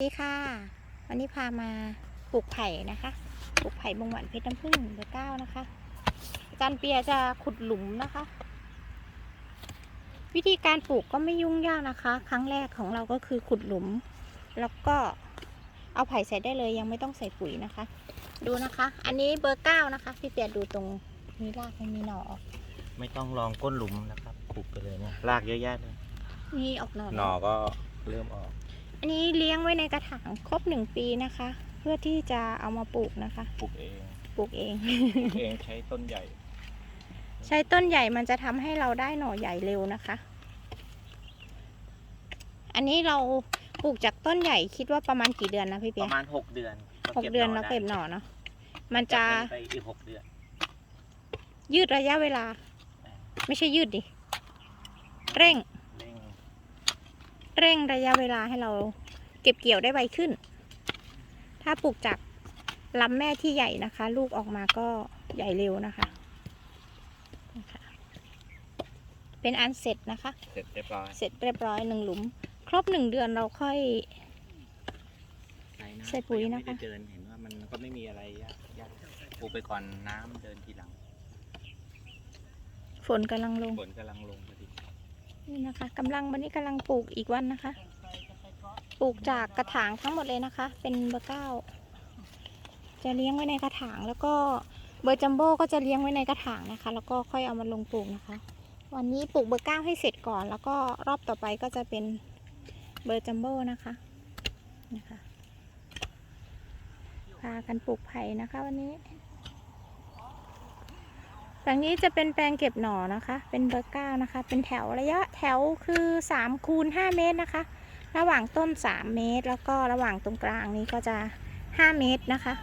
สวัสดีค่ะ วันนี้พามาปลูกไผ่นะคะปลูกไผ่บงหวานเพชรน้ำผึ้งเบอร์เก้านะคะอาจารย์เปียจะขุดหลุมนะคะ วิธีการปลูกก็ไม่ยุ่งยากนะคะ ครั้งแรกของเราก็คือขุดหลุม แล้วก็เอาไผ่ใส่ได้เลยยังไม่ต้องใส่ปุ๋ยนะคะ ดูนะคะ อันนี้เบอร์เก้านะคะ พี่เปียดูตรงนี้รากมันมีหน่อออกไม่ต้องลองก้นหลุมนะครับปลูกไปเลยเนี่ยรากเยอะแยะเลยนี่ออกหน่อหแล้วน่อก็เริ่มออก อันนี้เลี้ยงไว้ในกระถางครบหนึ่งปีนะคะ เพื่อที่จะเอามาปลูกนะคะ ปลูกเองปลูกเอง ปลูกเองใช้ต้นใหญ่ ใช้ต้นใหญ่มันจะทำให้เราได้หน่อใหญ่เร็วนะคะ อันนี้เราปลูกจากต้นใหญ่คิดว่าประมาณกี่เดือนนะพี่ปเปียระมาณหกเดือนหกเดือนเราเก็บหน่อเนาะมันจะไปอีกหกเดือน ยืดระยะเวลา ไม่ใช่ยืดดิ เร่งเร่ง เร่งระยะเวลาให้เราเก็บเกี่ยวได้ไวขึ้น ถ้าปลูกจากลำแม่ที่ใหญ่นะคะ ลูกออกมาก็ใหญ่เร็วนะคะนะคะเป็นอันเสร็จนะคะ เสร็จเรียบร้อย เสร็จเรียบร้อยหนึ่งหลุม ครบหนึ่งเดือนเราค่อยไหนนะใส่ปุ๋ยนะคะ ไม่ได้เดินเห็นว่ามันก็ไม่มีอะไรยากยากปลูกไปก่อนน้ำเดินทีหลังฝนกำลังลง ฝนกำลังลงพอดี นี่นะคะกำลังวันนี้กำลังปลูกอีกวันนะคะ ปลูกจากกระถางทั้งหมดเลยนะคะ เป็นเบอร์เก้าจะเลี้ยงไว้ในกระถางแล้วก็เบอร์จัมโบ้ก็จะเลี้ยงไว้ในกระถางนะคะ แล้วก็ค่อยเอามาลงปลูกนะคะ วันนี้ปลูกเบอร์เก้าให้เสร็จก่อน แล้วก็รอบต่อไปก็จะเป็นเบอร์จัมโบ้นะคะนะคะพากันปลูกไผ่นะคะวันนี้ ฝั่งนี้จะเป็นแปลงเก็บหน่อนะคะ เป็นเบอร์เก้านะคะ เป็นแถวระยะแถวคือ3คูณ5เมตรนะคะ ระหว่างต้น3เมตร แล้วก็ระหว่างตรงกลางนี้ก็จะ5เมตรนะคะ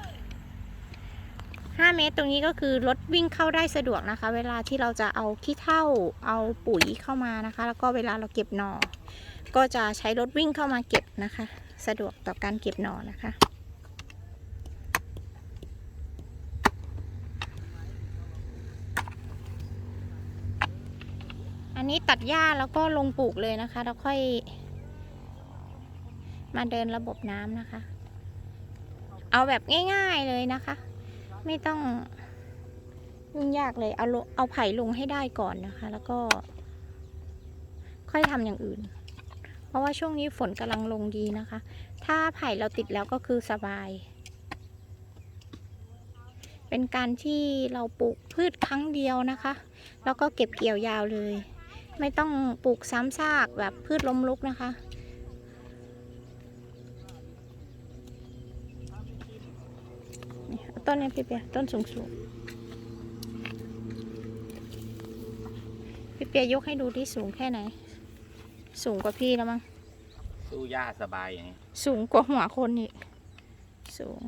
5เมตรตรงนี้ก็คือรถวิ่งเข้าได้สะดวกนะคะ เวลาที่เราจะเอาขี้เถ้าเอาปุ๋ยเข้ามานะคะ แล้วก็เวลาเราเก็บหน่อ ก็จะใช้รถวิ่งเข้ามาเก็บนะคะ สะดวกต่อการเก็บหน่อนะคะ อันนี้ตัดหญ้าแล้วก็ลงปลูกเลยนะคะ แล้วค่อย มาเดินระบบน้ำนะคะ เอาแบบง่ายๆเลยนะคะ ไม่ต้องยุ่งยากเลย เอาเอาไผ่ลงให้ได้ก่อนนะคะ แล้วก็ ค่อยทำอย่างอื่น เพราะว่าช่วงนี้ฝนกำลังลงดีนะคะ ถ้าไผ่เราติดแล้วก็คือสบาย เป็นการที่เราปลูกพืชครั้งเดียวนะคะ แล้วก็เก็บเกี่ยวยาวเลย ไม่ต้องปลูกซ้ำซากแบบพืชล้มลุกนะคะนี่เอาต้นนี้พี่เปียต้นสูงสูงๆพี่เปียยกให้ดูที่สูงแค่ไหน สูงกว่าพี่แล้วมั้งสู้หญ้าสบายอย่างนี้ สูงกว่าหัวคนอีกสูง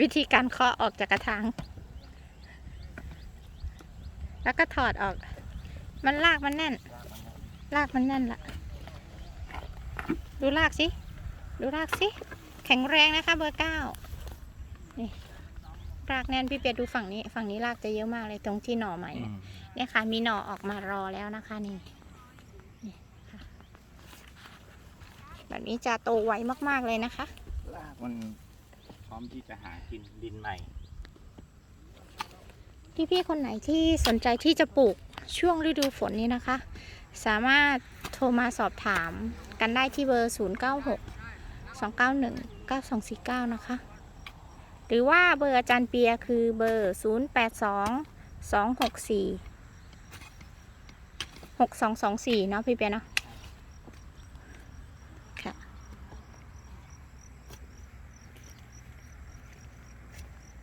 วิธีการเคาะออกจากกระถาง แล้วก็ถอดออก มันลากมันแน่น ลากมันแน่นละดูลากสิ ดูลากสิ แข็งแรงนะคะ เบอร์เก้านี่รากแน่นพี่เปียดูฝั่งนี้ ฝั่งนี้รากจะเยอะมากเลยตรงที่หน่อใหม่อืเนี่ยมเนี่ยค่ะ มีหน่อออกมารอแล้วนะคะนี่นี่ค่ะแบบนี้จะโตไวมากๆเลยนะคะ รากมัน พร้อมที่จะหากินดินใหม่ พี่ๆคนไหนที่สนใจที่จะปลูกช่วงฤดูฝนนี้นะคะ สามารถโทรมาสอบถามกันได้ที่เบอร์ 096 291 9249 นะคะ หรือว่าเบอร์อาจารย์เปียคือเบอร์ 082 264 6224 เนาะพี่เปียเนาะ